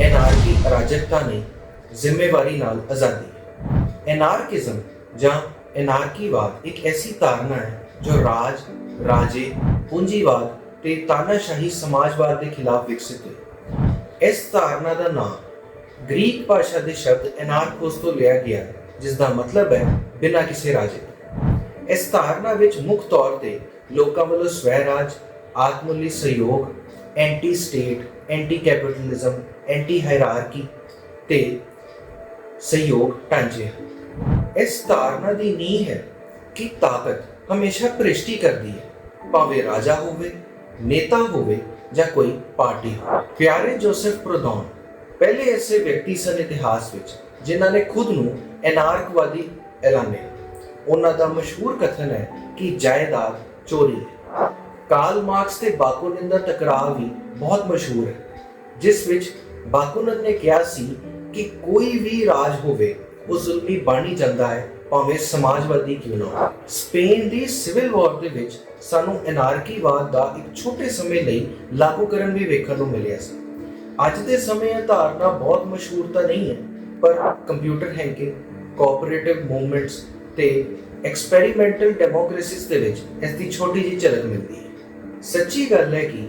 ਐਨਾਰਕੀ ਅਰਾਜਕਤਾ ਨਹੀਂ ਜ਼ਿੰਮੇਵਾਰੀ ਨਾਲ ਆਜ਼ਾਦੀ ਐਨਾਰਕਿਜ਼ਮ ਜਾਂ ਐਨਾਰਕੀਵਾਦ ਇੱਕ ਐਸੀ ਧਾਰਨਾ ਹੈ ਜੋ ਰਾਜ ਰਾਜੇ ਪੂੰਜੀਵਾਦ ਤੇ ਤਾਨਾਸ਼ਾਹੀ ਸਮਾਜਵਾਦ ਦੇ ਖਿਲਾਫ ਵਿਕਸਿਤ ਹੋਈ ਇਸ ਧਾਰਨਾ ਦਾ ਨਾਮ ਗ੍ਰੀਕ ਭਾਸ਼ਾ ਦੇ ਸ਼ਬਦ ਐਨਾਰਕੋਸ ਤੋਂ ਲਿਆ ਗਿਆ ਹੈ, ਜਿਸ ਦਾ ਮਤਲਬ ਹੈ ਬਿਨਾਂ ਕਿਸੇ ਰਾਜੇ ਦੇ। ਇਸ ਧਾਰਨਾ ਵਿੱਚ ਮੁੱਖ ਤੌਰ ਤੇ ਲੋਕਾਂ ਵੱਲੋਂ ਸਵੈ ਰਾਜ ਆਤਮੂਲੀ ਸਹਿਯੋਗ anti state anti capitalism anti hierarchy ਤੇ ਸਹਿਯੋਗ ਢਾਂਚੇ ਇਸ ਧਾਰਨਾ ਦੀ ਨੀਂਹ ਹੈ ਕਿ ਤਾਕਤ ਹਮੇਸ਼ਾ ਭ੍ਰਿਸ਼ਟੀ ਕਰਦੀ ਹੈ, ਭਾਵੇਂ ਰਾਜਾ ਹੋਵੇ, ਨੇਤਾ ਹੋਵੇ ਜਾਂ ਕੋਈ ਪਾਰਟੀ ਹੋਵੇ। ਪਿਆਰੇ ਜੋਸਫ ਪ੍ਰੋਦੌਨ ਪਹਿਲੇ ਐਸੇ ਵਿਅਕਤੀ ਸਨ ਇਤਿਹਾਸ ਵਿੱਚ ਜਿਨ੍ਹਾਂ ਨੇ ਖੁਦ ਨੂੰ ਐਨਾਰਕਵਾਦੀ ਐਲਾਨਿਆ ਉਹਨਾਂ ਦਾ ਮਸ਼ਹੂਰ ਕਥਨ ਹੈ ਕਿ ਜਾਇਦਾਦ ਚੋਰੀ ਹੈ। ਕਾਰਲ ਮਾਰਕਸ ਤੇ ਬਾਕੂਨਿਨ ਦਾ ਟਕਰਾਅ ਵੀ ਬਹੁਤ ਮਸ਼ਹੂਰ ਹੈ, ਜਿਸ ਵਿੱਚ ਬਾਕੂਨਿਨ ਨੇ ਕਿਹਾ ਸੀ ਕਿ ਕੋਈ ਵੀ ਰਾਜ ਹੋਵੇ, ਉਹ ਜ਼ੁਲਮੀ ਬਣ ਹੀ ਜਾਂਦਾ ਹੈ, ਭਾਵੇਂ ਸਮਾਜਵਾਦੀ ਕਿਉਂ ਨਾ ਹੋਵੇ। ਸਪੇਨ ਦੀ ਸਿਵਲ ਵਾਰ ਦੇ ਵਿੱਚ ਸਾਨੂੰ ਐਨਾਰਕੀਵਾਦ ਦਾ ਇੱਕ ਛੋਟੇ ਸਮੇਂ ਲਈ ਲਾਗੂ ਕਰਨ ਵੀ ਵੇਖਣ ਨੂੰ ਮਿਲਿਆ ਸੀ। ਅੱਜ ਦੇ ਸਮੇਂ ਇਹ ਧਾਰਨਾ ਬਹੁਤ ਮਸ਼ਹੂਰ ਤਾਂ ਨਹੀਂ ਹੈ, ਪਰ ਕੰਪਿਊਟਰ ਹੈਕਿੰਗ ਕੋਆਪਰੇਟਿਵ ਮੂਵਮੈਂਟਸ ਤੇ ਐਕਸਪੈਰੀਮੈਂਟਲ ਡੈਮੋਕ੍ਰੇਸੀਜ਼ ਦੇ ਵਿੱਚ ਇਸ ਦੀ ਛੋਟੀ ਜਿਹੀ ਝਲਕ ਮਿਲਦੀ ਹੈ। ਸੱਚੀ ਗੱਲ ਹੈ ਕਿ